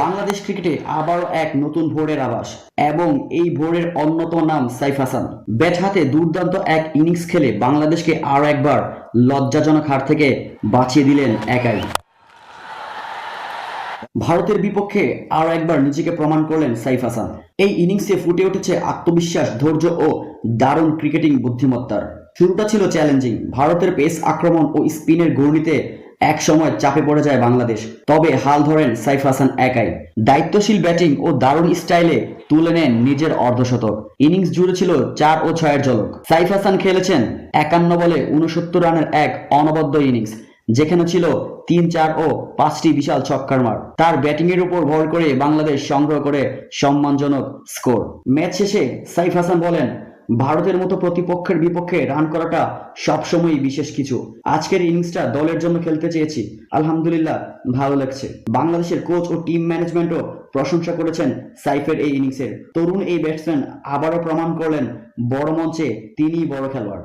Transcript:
বাংলাদেশ ক্রিকেটে আবারও এক নতুন ভোরের আভাস এবং এই ভোরের অন্যতম নাম সাইফ হাসান। ব্যাট হাতে দুর্দান্ত এক ইনিংস খেলে বাংলাদেশকে আরও একবার লজ্জাজনক হার থেকে বাঁচিয়ে দিলেন একাই। ভারতের বিপক্ষে আরও একবার নিজেকে প্রমাণ করলেন সাইফ হাসান। এই ইনিংসে ফুটে উঠেছে আত্মবিশ্বাস, ধৈর্য ও দারুণ ক্রিকেটিং বুদ্ধিমত্তার। শুরুটা ছিল চ্যালেঞ্জিং। ভারতের পেস আক্রমণ ও স্পিনের ঘূর্ণিতে এক সময় চাপে পড়ে যায় বাংলাদেশ। তবে হাল ধরেন সাইফ হাসান একাই। দায়িত্বশীল ব্যাটিং ও দারুণ স্টাইলে তুলে নেন নিজের অর্ধশতক। ইনিংস জুড়ে ছিল চার ও ছয়ের ঝলক। সাইফ হাসান খেলেছেন একান্ন বলে উনসত্তর রানের এক অনবদ্য ইনিংস, যেখানে ছিল তিন, চার ও পাঁচটি বিশাল ছক্কার মার। তার ব্যাটিংয়ের উপর ভর করে বাংলাদেশ সংগ্রহ করে সম্মানজনক স্কোর। ম্যাচ শেষে সাইফ হাসান বলেন ভারতের মতো প্রতিপক্ষের বিপক্ষে রান করাটা সবসময়ই বিশেষ কিছু। আজকের ইনিংসটা দলের জন্য খেলতে চেয়েছি। আলহামদুলিল্লাহ, ভালো লাগছে। বাংলাদেশের কোচ ও টিম ম্যানেজমেন্টও প্রশংসা করেছেন সাইফের এই ইনিংসের তরুণ এই ব্যাটসম্যান আবারও প্রমাণ করলেন, বড় মঞ্চে তিনিই বড় খেলোয়াড়।